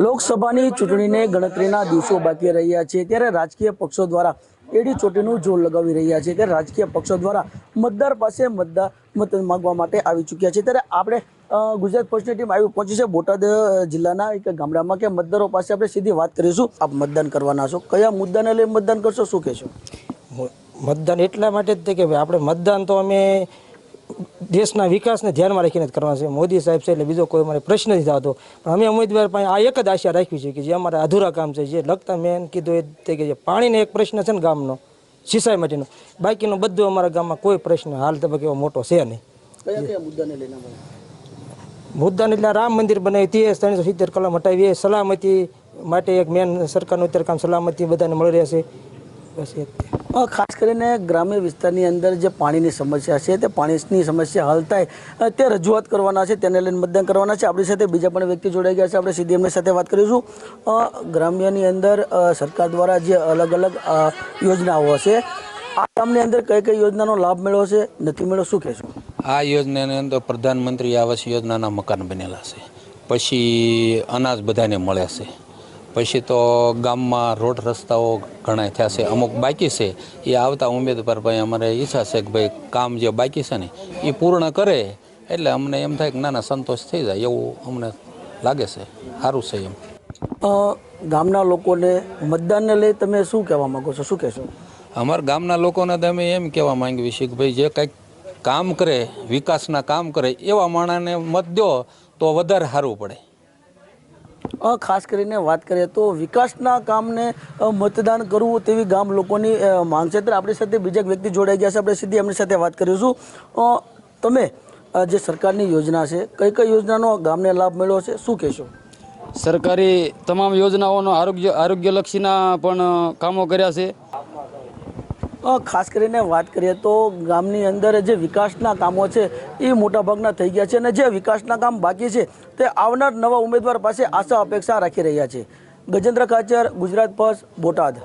લોકસભાની ચૂંટણીને ગણતરીના દિવસો બાકી રહ્યા છે ત્યારે રાજકીય પક્ષો દ્વારા એડી ચોટીનું જોર લગાવી રહ્યા છે ત્યારે રાજકીય પક્ષો દ્વારા મતદાર પાસે મતદાર મત માંગવા માટે આવી ચૂક્યા છે. ત્યારે આપણે ગુજરાત ફર્સ્ટની ટીમ આવી પહોંચી છે બોટાદ જિલ્લાના એક ગામડામાં કે મતદારો પાસે આપણે સીધી વાત કરીશું. આપ મતદાન કરવાના છો. કયા મુદ્દાને લઈ મતદાન કરશો? શું કહેશો? મતદાન એટલા માટે જ કે આપણે મતદાન તો અમે દેશના વિકાસને ધ્યાનમાં રાખીને જ કરવાનું છે. મોદી સાહેબ છે એટલે બીજો કોઈ અમારે પ્રશ્ન નથી થતો. પણ અમે ઉમેદવાર પાસે આ એક જ આશા રાખવી છે કે જે અમારા અધૂરા કામ છે. જે લગતા મેં કીધું એ તે કે પાણીનો એક પ્રશ્ન છે ને ગામનો સિંચાઈ માટેનો. બાકીનો બધું અમારા ગામમાં કોઈ પ્રશ્ન હાલ તબક્કે એવો મોટો છે નહીં. મુદ્દાને એટલે રામ મંદિર બનાવી તે ત્રણસો સિત્તેર કલમ હટાવી એ સલામતી માટે એક મેન સરકારનું અત્યારે કામ સલામતી બધાને મળી રહેશે બસ ખાસ કરીને ગ્રામ્ય વિસ્તારની અંદર જે પાણીની સમસ્યા છે, તે પાણીની સમસ્યા હલ થાય તે રજૂઆત કરવાના છે, તેને લઈને મતદાન કરવાના છે. આપણી સાથે બીજા પણ વ્યક્તિ જોડાઈ ગયા છે. આપણે સીધી એમની સાથે વાત કરીશું. ગ્રામ્યની અંદર સરકાર દ્વારા જે અલગ અલગ યોજનાઓ છે આ કામની અંદર કઈ કઈ યોજનાનો લાભ મેળવ્યો છે, નથી મેળવો, શું કહેશો? આ યોજનાની અંદર પ્રધાનમંત્રી આવાસ યોજનાના મકાન બનેલા છે. પછી અનાજ બધાને મળે છે. પછી તો ગામમાં રોડ રસ્તાઓ ઘણા થયા છે. અમુક બાકી છે. એ આવતા ઉમેદવાર ભાઈ અમારે ઈચ્છા છે કે ભાઈ કામ જે બાકી છે ને એ પૂર્ણ કરે. એટલે અમને એમ થાય કે ના ના સંતોષ થઈ જાય એવું અમને લાગે છે. સારું છે એમ. ગામના લોકોને મતદાનને લઈ તમે શું કહેવા માંગો છો? શું કહેશો? અમારા ગામના લોકોને તો અમે એમ કહેવા માંગીએ છીએ કે ભાઈ જે કંઈક કામ કરે વિકાસના કામ કરે એવા માણસને મત દો તો વધારે સારું પડે. ખાસ કરીને વાત કરીએ તો વિકાસના કામને મતદાન કરવું તેવી ગામ લોકોની માંગ છે. ત્યારે આપણી સાથે બીજા વ્યક્તિ જોડાઈ ગયા છે. આપણે સીધી એમની સાથે વાત કરીશું. તમે જે સરકારની યોજના છે, કઈ કઈ યોજનાનો ગામને લાભ મળ્યો છે? શું કહેશો? સરકારી તમામ યોજનાઓનો આરોગ્ય, આરોગ્યલક્ષીના પણ કામો કર્યા છે. ખાસ કરીને વાત કરીએ તો ગામની અંદર જે વિકાસના કામો છે, એ મોટાભાગના થઈ ગયા છે અને જે વિકાસના કામ બાકી છે, તે આવનાર નવા ઉમેદવાર પાસે આશા અપેક્ષા રાખી રહ્યા છે. ગજેન્દ્ર કાચર ગુજરાત ફર્સ્ટ બોટાદ.